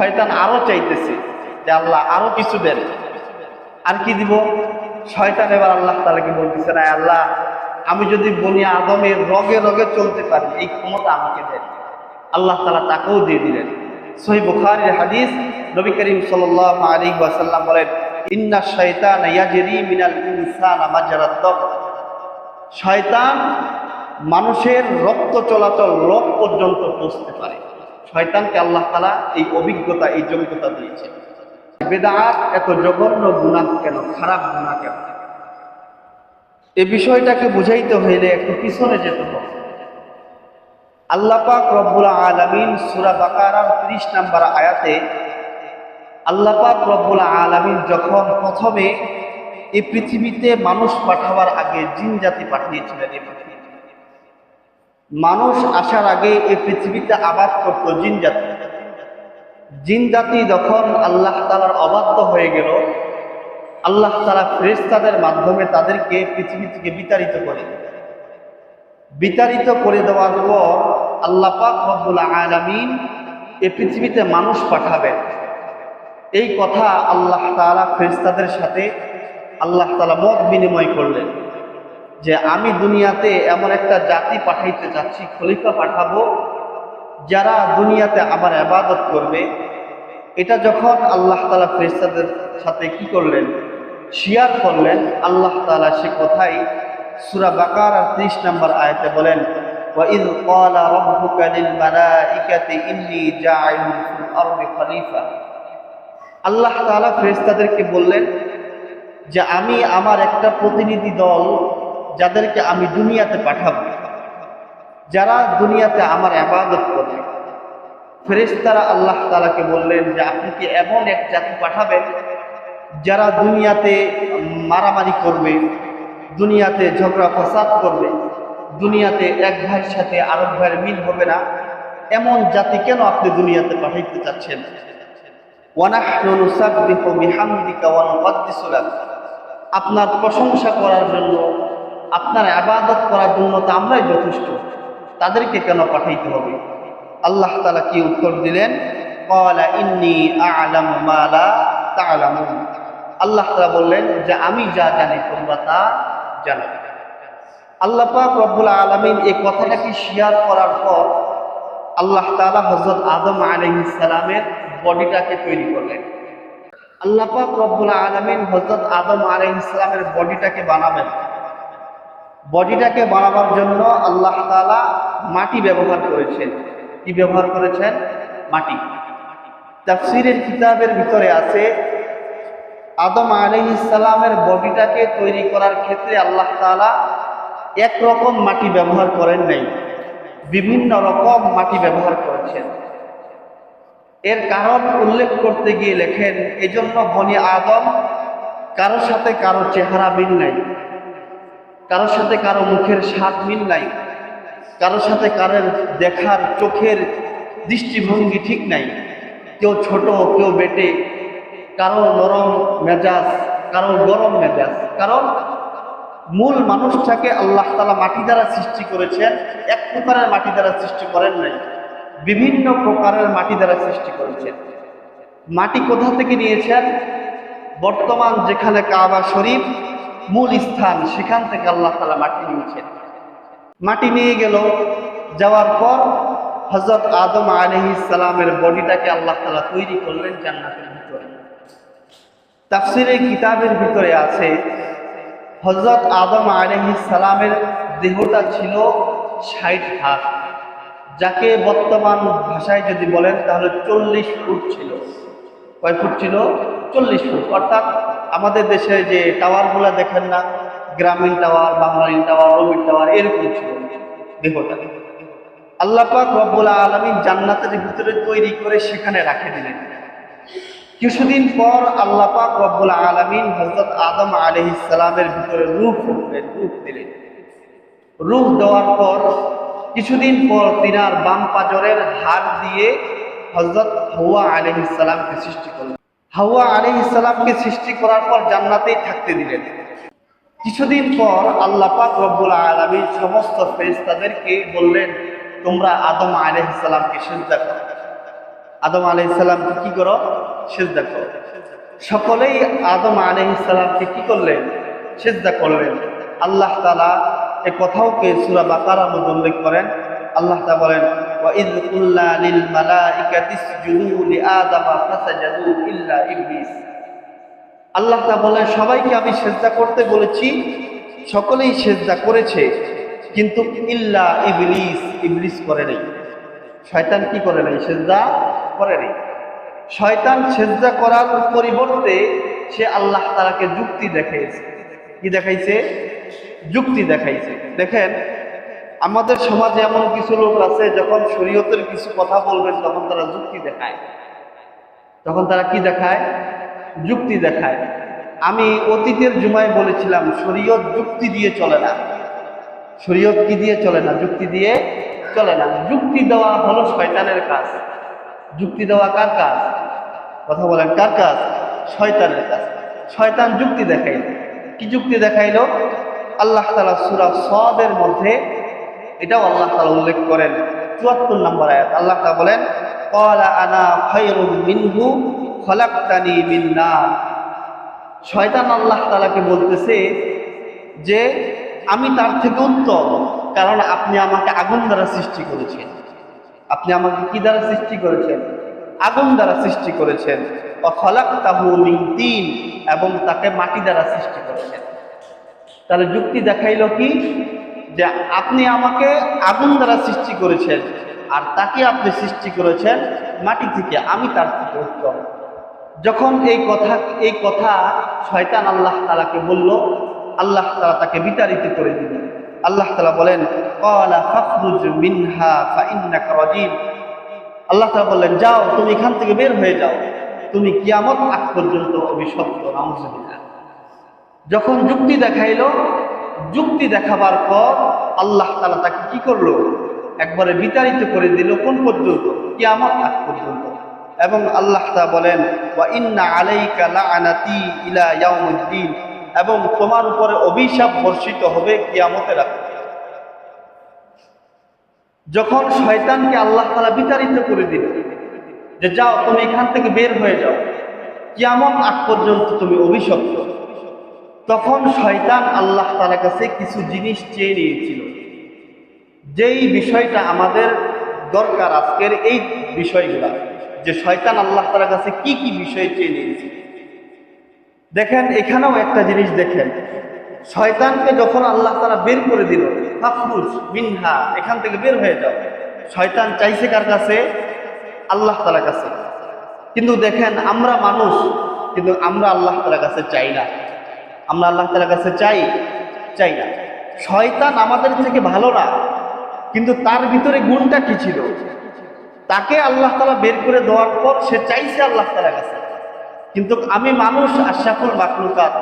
শয়তান আরও চাইতেছে যে আল্লাহ আরও কিছু দেন। আর কি দিব? শয়তান এবার আল্লাহ তালাকে বলতেছে না আল্লাহ, আমি যদি বনি আদমের রগে রগে চলতে পারি, এই ক্ষমতা আমাকে দেন। আল্লাহ তালা তাকেও দিয়ে দিলেন। সহি বুখারির হাদিস নবী করিম সাল্লাহ আলী ওয়াসাল্লাম বলেন, ইন্না শয়তান ইয়াজরি মিনাল ইনসান মাজারাদ দম শয়তান মানুষের রক্ত চলাচল লোক পর্যন্ত পৌঁছতে পারে। শয়তানকে আল্লাহ তালা এই অভিজ্ঞতা, এই যোগ্যতা দিয়েছে বেদাত এত জঘন্য গুণা কেন? খারাপ গুণা কেন? এই বিষয়টাকে বুঝাইতে হইলে একটু পিছনে যেতে হবে। আল্লাহ পাক রব্বুল আলামিন সূরা বাকারার 30 নম্বর আয়াতে আল্লাহ পাক রব্বুল আলামিন যখন প্রথমে এই পৃথিবীতে মানুষ পাঠাবার আগে জিন জাতি পাঠিয়েছিলেন এই পৃথিবীতে। মানুষ আসার আগে এই পৃথিবীতে আবাদ করত জিন জাতি। জিন জাতি যখন আল্লাহ তালার অবাধ্য হয়ে গেল, আল্লাহ তালা ফেরেস্তাদের মাধ্যমে তাদেরকে পৃথিবী থেকে বিতাড়িত করে। বিতাড়িত করে দেওয়ার পর আল্লাহ পাক রব্বুল আলামিন এ পৃথিবীতে মানুষ পাঠাবেন। এই কথা আল্লাহ তাআলা ফেরেশতাদের সাথে আল্লাহ তালা মত বিনিময় করলেন। যে আমি দুনিয়াতে এমন একটা জাতি পাঠাইতে যাচ্ছি খলিফা পাঠাবো যারা দুনিয়াতে আমার আবাদত করবে এটা যখন আল্লাহ তাআলা ফেরেশতাদের সাথে কি করলেন শেয়ার করলেন আল্লাহ তাআলা সে কথাই সূরা বাকারার 30 নম্বর আয়াতে বলেন وَإِذْ قَالَ رَبُّكَ لِلْمَلَائِكَةِ إِنِّي جَاعِلٌ فِي الْأَرْضِ خَلِيفَةً আল্লাহ তাআলা ফেরেশতাদেরকে বললেন যে আমি আমার একটা প্রতিনিধি দল যাদেরকে আমি দুনিয়াতে পাঠাবো। যারা দুনিয়াতে আমার আবাদত করবে ফেরেশতারা আল্লাহ তালাকে বললেন যে, আপনি কি এমন এক জাতি পাঠাবেন যারা দুনিয়াতে মারামারি করবে, দুনিয়াতে ঝগড়া ফাসাদ করবে, দুনিয়াতে এক ভাইয়ের সাথে আরেক ভাইয়ের মিল হবে না? এমন জাতি কেন আপনি দুনিয়াতে পাঠাইতে চাচ্ছেন? আপনার প্রশংসা করার জন্য আপনার আবাদত করার জন্য তো আমরাই যথেষ্ট। তাদেরকে কেন পাঠাইতে হবে? আল্লাহ তালা কি উত্তর দিলেন? আল্লাহ তালা বললেন যে, আমি যা জানি তোমরা তা জানো। আল্লাহ পাক রব্বুল আলামিন এই কথাটাকে শেয়ার করার পর আল্লাহ তালা হযরত আদম আলাইহিস সালামের বডিটাকে তৈরি করলেন। আল্লাহ পাক রব্বুল আলামিন হযরত আদম আলাইহিস সালামের বডিটাকে বানাবেন। বডিটাকে বানাবার জন্য আল্লাহ তাআলা মাটি ব্যবহার করেছেন। কি ব্যবহার করেছেন? মাটি। তাফসীরের কিতাবের ভিতরে আছে, আদম আলাইহিস সালামের বডিটাকে তৈরি করার ক্ষেত্রে আল্লাহ তাআলা একরকম মাটি ব্যবহার করেন নাই, বিভিন্ন রকম মাটি ব্যবহার করেছেন। এর কারণ উল্লেখ করতে গিয়ে লেখেন, এজন্য বনি আদম কারোর সাথে কারও চেহারা মিল নাই। কারোর সাথে কারও মুখের স্বাদ মিল নাই। কারোর সাথে কারোর দেখার চোখের দৃষ্টিভঙ্গি ঠিক নাই। কেউ ছোট, কেউ বেটে, কারও নরম মেজাজ, কারও গরম মেজাজ, কারণ মূল মানুষটাকে আল্লাহ তালা মাটি দ্বারা সৃষ্টি করেছেন, এক প্রকারের মাটি দ্বারা সৃষ্টি করেন নাই, বিভিন্ন প্রকারের মাটি দ্বারা সৃষ্টি করেছেন। মাটি কোথা থেকে নিয়েছেন? বর্তমান যেখানে কাবা শরীফ মূল স্থান, সেখান থেকে আল্লাহ তালা মাটি নিয়েছেন। মাটি নিয়ে গেল, যাওয়ার পর হজরত আদম আলহি সালামের বডিটাকে আল্লাহ তালা তৈরি করলেন জান্নাতের ভিতরে। তাফসিরের কিতাবের ভিতরে আছে হজরত আদম আলহি সালামের দেহটা ছিল ষাট হাত, যাকে বর্তমান ভাষায় যদি বলেন তাহলে চল্লিশ ফুট ছিল। কয় ফুট ছিল? চল্লিশ ফুট, অর্থাৎ আমাদের দেশে যে টাওয়ারগুলো দেখেন না, গ্রামীণ টাওয়ার বাংলাইন টাওয়ার রবির টাওয়ার, এরকম ছিল দেহটা। আল্লাহ পাক রব্বুল আলমিন জান্নাতের ভিতরে তৈরি করে সেখানে রাখে দিলেন। কিছুদিন পর আল্লাহ পাক রব্বুল আলমিন হজরত আদম আলহ ইসলামের ভিতরে রূপ ফুটলেন রূপ দিলেন। রূপ দেওয়ার পর কিছুদিন পর তিনার বাম পাজরের হাড় দিয়ে হজরত হওয়া আলহ ইসলামকে সৃষ্টি করলেন। হাওয়া আলহ ইসলামকে সৃষ্টি করার পর জান্নাতেই থাকতে দিলেন। কিছুদিন পর আল্লাহ পাক রব্বুল আলমী সমস্ত ফেরেশতাদেরকে বললেন, তোমরা আদম আলহ ইসলামকে সেজদা করো। আদম আলাইসাল্লামকে কি করো? সেজদা করো। সকলেই আদম আলাইসাল্লামকে কি করলেন? সেজদা করলেন। আল্লাহ তালা এ কথাওকে সুরা বাকারার মধ্যে উল্লেখ করেন? আল্লাহ তা বলেন وَإِذْ قُلْنَا لِلْمَلَائِكَةِ اسْجُدُوا لِآدَمَ فَسَجَدُوا إِلَّا إِبْلِيسَ আল্লাহ তা বলেন সবাইকে আমি সেজদা করতে বলেছি সকলেই সেজদা করেছে কিন্তু ইল্লা ইবলিস ইবলিস করে নেই শয়তান কি করে নাই সেজদা করে নেই শয়তান সেজদা করার পরিবর্তে সে আল্লাহ তালাকে যুক্তি দেখাইছে কি দেখাইছে যুক্তি দেখাইছে দেখেন আমাদের সমাজে এমন কিছু লোক আছে, যখন শরীয়তের কিছু কথা বলবেন, তখন তারা যুক্তি দেখায়। তখন তারা কি দেখায়? যুক্তি দেখায়। আমি অতীতের জুমায় বলেছিলাম, শরীয়ত যুক্তি দিয়ে চলে না। শরীয়ত কি দিয়ে চলে না? যুক্তি দিয়ে চলে না। যুক্তি দেওয়া হলো শয়তানের কাজ। যুক্তি দেওয়া কার কাজ? কথা বলেন, কার কাজ? শয়তানের কাজ। শয়তান যুক্তি দেখাইল। কি যুক্তি দেখাইলো? আল্লাহ তালা সুরা সদের মধ্যে এটাও আল্লাহ তালা উল্লেখ করেন। চুয়াত্তর নম্বর আয়াত। আল্লাহ তালা বলেন কলা আনা মিনহু খলাক্তানি মিন্না শয়তান আল্লাহ তালাকে বলতেছে যে, আমি তার থেকে উত্তম, কারণ আপনি আমাকে আগুন দ্বারা সৃষ্টি করেছেন। আপনি আমাকে কি দ্বারা সৃষ্টি করেছেন? আগুন দ্বারা সৃষ্টি করেছেন। অখলাক তাহু তিন, এবং তাকে মাটি দ্বারা সৃষ্টি করেছেন। তাহলে যুক্তি দেখাইল কি? যে আপনি আমাকে আগুন দ্বারা সৃষ্টি করেছেন আর তাকে আপনি সৃষ্টি করেছেন মাটি থেকে, আমি তার থেকে উত্তম। যখন এই কথা এই কথা শয়তান আল্লাহ তালাকে বলল, আল্লাহ তালা তাকে বিতাড়িত করে দিলেন। আল্লাহ তালা বলেন মিনহা আল্লাহ তালা বললেন, যাও, তুমি এখান থেকে বের হয়ে যাও। তুমি কিয়ামত আগ পর্যন্ত অভিশপ্ত যখন যুক্তি দেখাইল যুক্তি দেখাবার পর আল্লাহ তালা তাকে কি করল? একবারে বিতাড়িত করে দিল কোন পর্যন্ত? কিয়ামত আগ পর্যন্ত। এবং আল্লাহ তা বলেন এবং তোমার উপরে অভিশাপ বর্ষিত হবে কিয়ামতের আগে যখন শয়তানকে আল্লাহ তালা বিতাড়িত করে দিল, যে যাও, তুমি এখান থেকে বের হয়ে যাও। কিয়ামত আগ পর্যন্ত তুমি অভিশপ্ত। তখন শয়তান আল্লাহ তালা কাছে কিছু জিনিস চেয়ে নিয়েছিল। যেই বিষয়টা আমাদের দরকার আজকের এই বিষয়গুলা, যে শয়তান আল্লাহ তালার কাছে কি কি বিষয় চেয়ে নিয়েছে দেখেন, এখানেও একটা জিনিস দেখেন। শয়তানকে যখন আল্লাহ তারা বের করে দিল ফাফরুজ মিনহা এখান থেকে বের হয়ে যাও। শয়তান চাইছে কার কাছে? আল্লাহ তালার কাছে। কিন্তু দেখেন, আমরা মানুষ, কিন্তু আমরা আল্লাহ তালার কাছে চাই না। আমরা আল্লাহ তালার কাছে চাই চাই না। শয়তান আমাদের থেকে ভালো না, কিন্তু তার ভিতরে গুণটা কি ছিল? তাকে আল্লাহ তালা বের করে দেওয়ার পর সে চাইছে আল্লাহ তালার কাছে। কিন্তু আমি মানুষ আশাফুল মাকলুকাত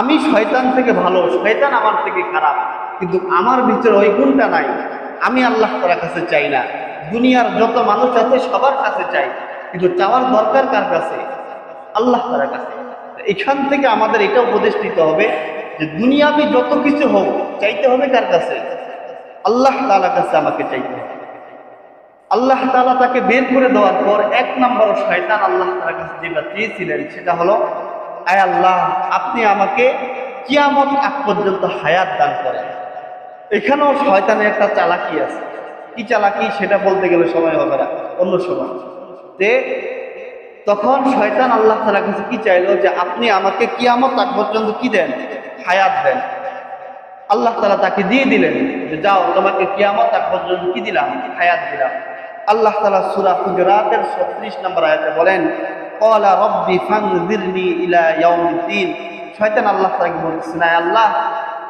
আমি শয়তান থেকে ভালো, শয়তান আমার থেকে খারাপ, কিন্তু আমার ভিতরে ওই গুণটা নাই। আমি আল্লাহ তালার কাছে চাই না। দুনিয়ার যত মানুষ আছে সবার কাছে চাই, কিন্তু চাওয়ার দরকার কার কাছে? আল্লাহ তালার কাছে। এখান থেকে আমাদের এটা উপদেশ দিতে হবে যে দুনিয়াবি যত কিছু হোক, চাইতে হবে কার কাছে? আল্লাহ তালা কাছে আমাকে চাইতে হবে। আল্লাহ তালা তাকে বের করে দেওয়ার পর এক নম্বর শয়তান আল্লাহ তালার কাছে যেটা চেয়েছিলেন সেটা হলো, আয় আল্লাহ, আপনি আমাকে কিয়ামত আগ পর্যন্ত হায়াত দান করেন। এখানেও শয়তানের একটা চালাকি আছে। কি চালাকি? সেটা বলতে গেলে সময় হবে না, অন্য সময়। যে তখন শয়তান আল্লাহ তালার কাছে কি চাইলো যে আপনি আমাকে কিয়ামত আগ পর্যন্ত কি দেন? হায়াত দেন। আল্লাহ তালা তাকে দিয়ে দিলেন যে যাও, তোমাকে কিয়ামত আগ পর্যন্ত কি দিলাম? হায়াত দিলাম। আল্লাহ তালা সুরা হুজরাতের ছত্রিশ নম্বর আয়াতে বলেন কলা রব্বি ফাংজিরনি ইলা ইয়াউমিদ্দিন। শয়তান আল্লাহ তালাকে বলতেছেন আল্লাহ,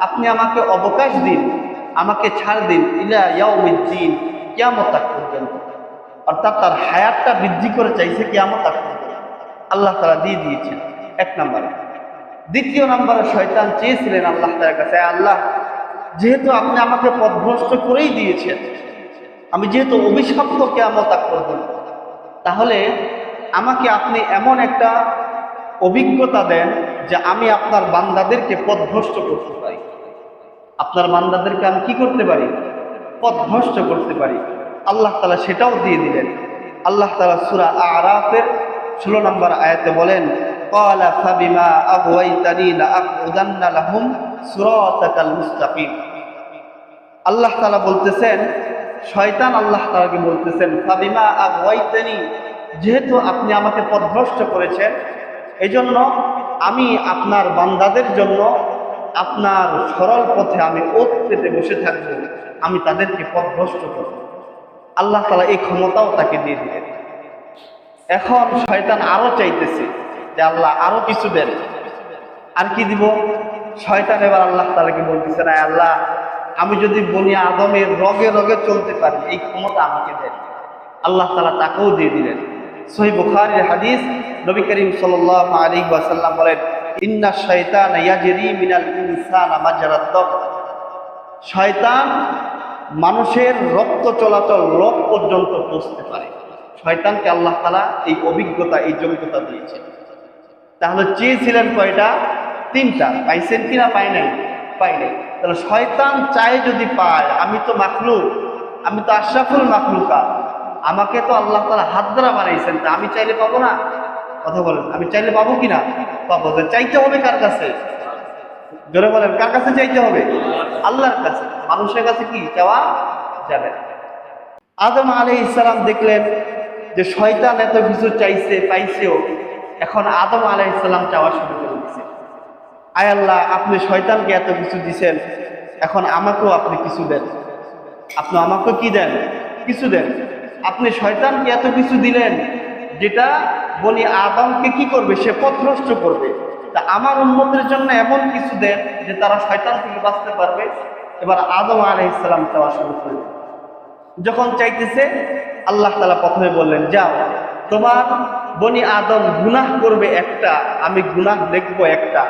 আপনি আমাকে অবকাশ দিন, আমাকে ছাড় দিন ইলা ইয়াউমিদ্দিন, কিয়ামত আগ পর্যন্ত। অর্থাৎ তার হায়াতটা বৃদ্ধি করে চাইছে কিয়ামত আগ পর্যন্ত আল্লাহ তারা দিয়ে দিয়েছেন। এক নম্বরে। দ্বিতীয় নম্বরে শয়তান চেয়েছিলেন আল্লাহ তার কাছে আল্লাহ, যেহেতু আপনি আমাকে পথভ্রষ্ট করেই দিয়েছেন, আমি যেহেতু অভিশপ্ত কেয়ামত পর্যন্ত তাহলে আমাকে আপনি এমন একটা অভিজ্ঞতা দেন যে আমি আপনার বান্দাদেরকে পথভ্রষ্ট করতে পারি। আপনার বান্দাদেরকে আমি কি করতে পারি? পথভ্রষ্ট করতে পারি। আল্লাহ তালা সেটাও দিয়ে দিলেন। আল্লাহ তালা সুরা আরাফের ষোলো নম্বর আয়াতে বলেন আল্লাহ তালা বলতেছেন, শয়তান আল্লাহ তালাকে বলতেছেন সাবিমা আবুয়াইতানি যেহেতু আপনি আমাকে পদভ্রষ্ট করেছেন, এজন্য আমি আপনার বান্দাদের জন্য আপনার সরল পথে আমি ওত পেতে বসে থাকব। আমি তাদেরকে পথভ্রষ্ট করব। আল্লাহ তালা এই ক্ষমতাও তাকে দিয়ে দিলেন। এখন শয়তান আরও চাইতেছে যে আল্লাহ আরও কিছু দেন। আর কি দিব? শয়তান এবার আল্লাহ তালাকে বলতেছে না আল্লাহ, আমি যদি বনি আদমের রগে রগে চলতে পারি, এই ক্ষমতা আমাকে দেন। আল্লাহ তালা তাকেও দিয়ে দিলেন। সহি বুখারির হাদিস নবী করিম সাল্লাহ আলী ওয়াসাল্লাম বলেন, ইন্না শয়তান ইয়াজরি মিনাল ইনসান দম। শয়তান মানুষের রক্ত চলাচল লোক পর্যন্ত পৌঁছতে পারে। শয়তানকে আল্লাহ তালা এই অভিজ্ঞতা, এই যোগ্যতা দিয়েছে তাহলে চেয়েছিলেন কয়টা? তিনটা। পাইছেন কিনা পাই নাই? পাই নাই। তাহলে শয়তান চায় যদি পায়, আমি তো মাখলুক, আমি তো আশরাফুল মাখলুকা। আমাকে তো আল্লাহ তালা হাত দ্বারা বানাইছেন তা আমি চাইলে পাবো না? কথা বলেন, আমি চাইলে পাবো কিনা পাবো। চাইতে হবে কার কাছে? জোরে বলেন, কার কাছে চাইতে হবে? আল্লাহর কাছে। মানুষের কাছে কি চাওয়া যাবে আদম আলী ইসলাম দেখলেন যে শয়তান এত কিছু চাইছে, পাইছেও এখন আদম আলাই ইসলাম চাওয়া শুরু করে দিচ্ছে আয় আল্লাহ, আপনি শয়তানকে এত কিছু দিছেন, এখন আমাকেও আপনি কিছু দেন। আপনি আমাকে কি দেন? কিছু দেন। আপনি শয়তানকে এত কিছু দিলেন যেটা বলি আদমকে কি করবে? সে পথভ্রষ্ট করবে। তা আমার উন্নতির জন্য এমন কিছু দেন যে তারা শয়তান থেকে বাঁচতে পারবে। এবার আদম আলাই ইসলাম চাওয়া শুরু করবে যখন চাইতেছে, আল্লাহ তালা প্রথমে বললেন, যাও, তোমার বনি আদম গুনাহ করবে একটা, আমি গুনাহ লিখব একটা।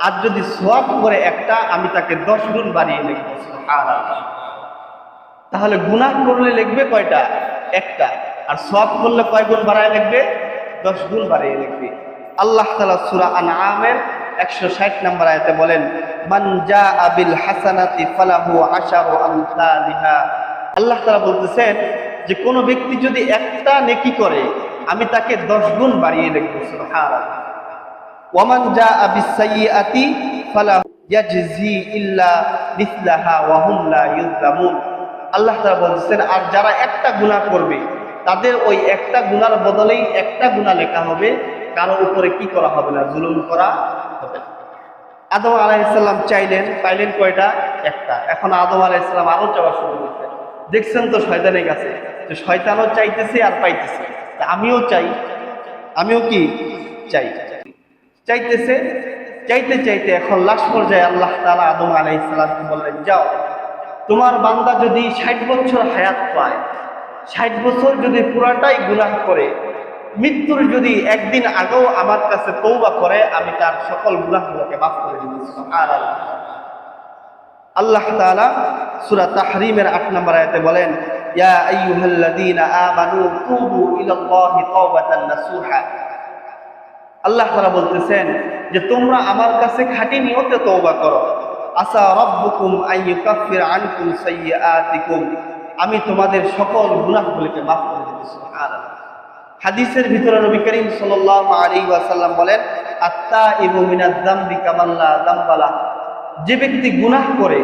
আর যদি সোয়াব করে একটা, আমি তাকে দশ গুণ বাড়িয়ে লিখব তাহলে গুনাহ করলে লিখবে কয়টা? একটা। আর সোয়াব করলে কয় গুণ বাড়ায় লিখবে? দশ গুণ বাড়িয়ে লিখবে। আল্লাহ তালা সুরা আনআমের একশো ষাট নম্বর আয়তে বলেন, মান জা আবিল হাসানাতি ফালাহু আশারু আমসালিহা। আল্লাহ তালা বলতেছেন যে, কোনো ব্যক্তি যদি একটা নেকি করে, আমি তাকে দশ গুণ বাড়িয়ে সুবহানাল্লাহ। ওয়ামান জা আবিসাইয়াতি ফালা ইয়াজজি ইল্লা মিসলাহা ওয়া হুম লা ইউযলামুন আল্লাহ তাআলা বলছেন আর যারা একটা গুনাহ করবে, তাদের ওই একটা গুনার বদলেই একটা গুনাহ লেখা হবে। কারও উপরে কি করা হবে না? জুলুম করা হবে। আদম আলাইসাল্লাম চাইলেন, পাইলেন কয়টা? একটা। এখন আদম আলাইসাল্লাম আরও চাওয়া শুরু করছেন দেখছেন তো শয়তানের কাছে যে শয়তানও চাইতেছে আর পাইতেছে। আমিও চাই। আমিও কি? চাই। চাইতেছে, চাইতে চাইতে এখন লাস্ট পর্যায়ে আল্লাহ তালা আদম আলাই ইসলামকে বললেন, যাও, তোমার বান্দা যদি ষাট বছর হায়াত পায়, ষাট বছর যদি পুরাটাই গুনাহ করে মৃত্যুর যদি একদিন আগেও আমার কাছে তৌবা করে, আমি তার সকল গুনাহগুলোকে মাফ করে দিব। আল্লাহ তাআলা সূরা তাহরিমের আট নম্বর আয়াতে বলেন, ইয়া তুবু আল্লাহ তাআলা বলতেছেন যে, তোমরা আমার কাছে খাঁটি নিয়তে তওবা করো। আসা রাব্বুকুম আইয়ুকাফির আনকুম সাইয়্যাতিকুম। আমি তোমাদের সকল গুনাহগুলোকে মাফ করে দেব। সুবহানাল্লাহ। হাদিসের ভিতরে নবী করিম সাল্লাল্লাহু আলাইহি ওয়াসাল্লাম বলেন আত্তা ইবু মিনাজ যামবি কামাল্লা যে ব্যক্তি গুনাহ করে,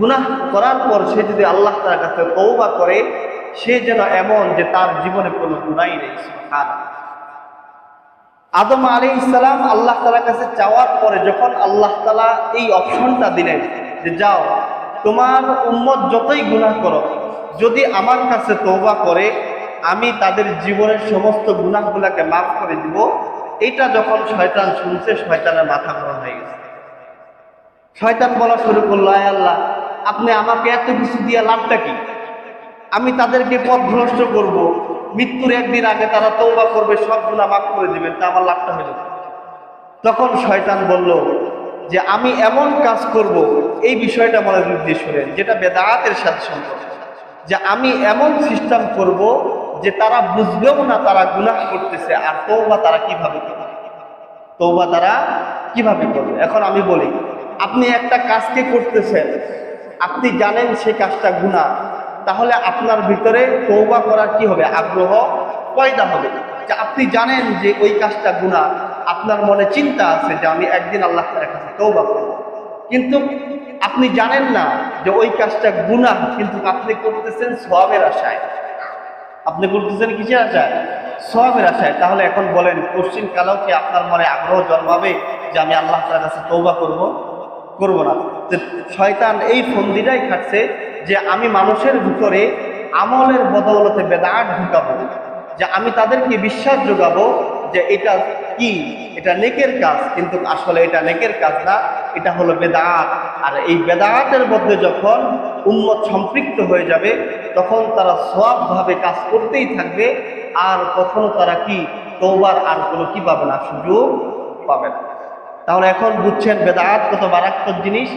গুনাহ করার পর সে যদি আল্লাহ তার কাছে তওবা করে, সে যেন এমন যে তার জীবনে কোনো গুনাহই নেই আদম আলী ইসলাম আল্লাহ তালার কাছে চাওয়ার পরে যখন আল্লাহ তালা এই অপশনটা দিলেন যে, যাও, তোমার উম্মত যতই গুনাহ করো, যদি আমার কাছে তৌবা করে আমি তাদের জীবনের সমস্ত গুনাহগুলাকে মাফ করে দিব। এটা যখন শয়তান শুনছে, শয়তানের মাথা গরম হয়ে গেছে। শয়তান বলা শুরু করল, আয় আল্লাহ, আপনি আমাকে এত কিছু দিয়ে লাভটা কি? আমি তাদেরকে পথভ্রষ্ট করব। মৃত্যুর একদিন আগে তারা তৌবা করবে, সব গুণা মাফ করে দিবেন, তা আমার লাভটা হয়ে যাবে তখন শয়তান বলল, যে আমি এমন কাজ করব, এই বিষয়টা মনে দিয়ে শুনেন, যেটা বেদায়াতের সাথে সম্পর্ক। যে আমি এমন সিস্টেম করব যে তারা বুঝবেও না তারা গুনাহ করতেছে, আর তৌবা তারা কীভাবে করবে? তৌবা তারা কীভাবে করবে? এখন আমি বলি, আপনি একটা কাজকে করতেছেন, আপনি জানেন সেই কাজটা গুনাহ, তাহলে আপনার ভিতরে তৌবা করার কি হবে? আগ্রহ পয়দা হবে। যে আপনি জানেন যে ওই কাজটা গুণা আপনার মনে চিন্তা আছে যে আমি একদিন আল্লাহ তাআলার কাছে তৌবা করব। কিন্তু আপনি জানেন না যে ওই কাজটা গুণা কিন্তু আপনি করতেছেন সওয়াবের আশায়। আপনি করতেছেন কিসের আশায় সবের আশায়। তাহলে এখন বলেন, পশ্চিম কালেও কি আপনার মনে আগ্রহ জন্মাবে যে আমি আল্লাহ তালার কাছে তৌবা করব? করব না। শয়তান এই ফন্দিটাই খাটছে যে আমি মানুষের ভিতরে আমলের বদৌলতে বেদাট ঢুকাবো। যে আমি তাদেরকে বিশ্বাস যোগাবো যে এটা কি? এটা নেকের কাজ, কিন্তু আসলে এটা নেকের কাজ না, এটা হলো বেদাত। আর এই বেদাতের মধ্যে যখন উন্মত সম্পৃক্ত হয়ে যাবে, তখন তারা সবভাবে কাজ করতেই থাকবে, আর কখনো তারা কি? তৌবার আর কোনো কি পাবে না, সুযোগ পাবে না। তাহলে এখন বুঝছেন, বেদাত কত মারাত্মক জিনিস।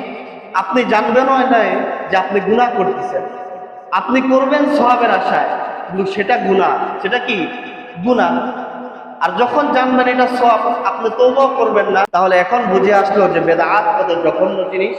আপনি জানবেনও নয় যে আপনি গুনাহ করতেছেন। আপনি করবেন সহাবের আশায়, কিন্তু সেটা গুণা সেটা কি? গুণা আর যখন জানবেন এটা সব, আপনি তবুও করবেন না, তাহলে এখন বুঝে আসলো যে বেদাত কত জঘন্য জিনিস।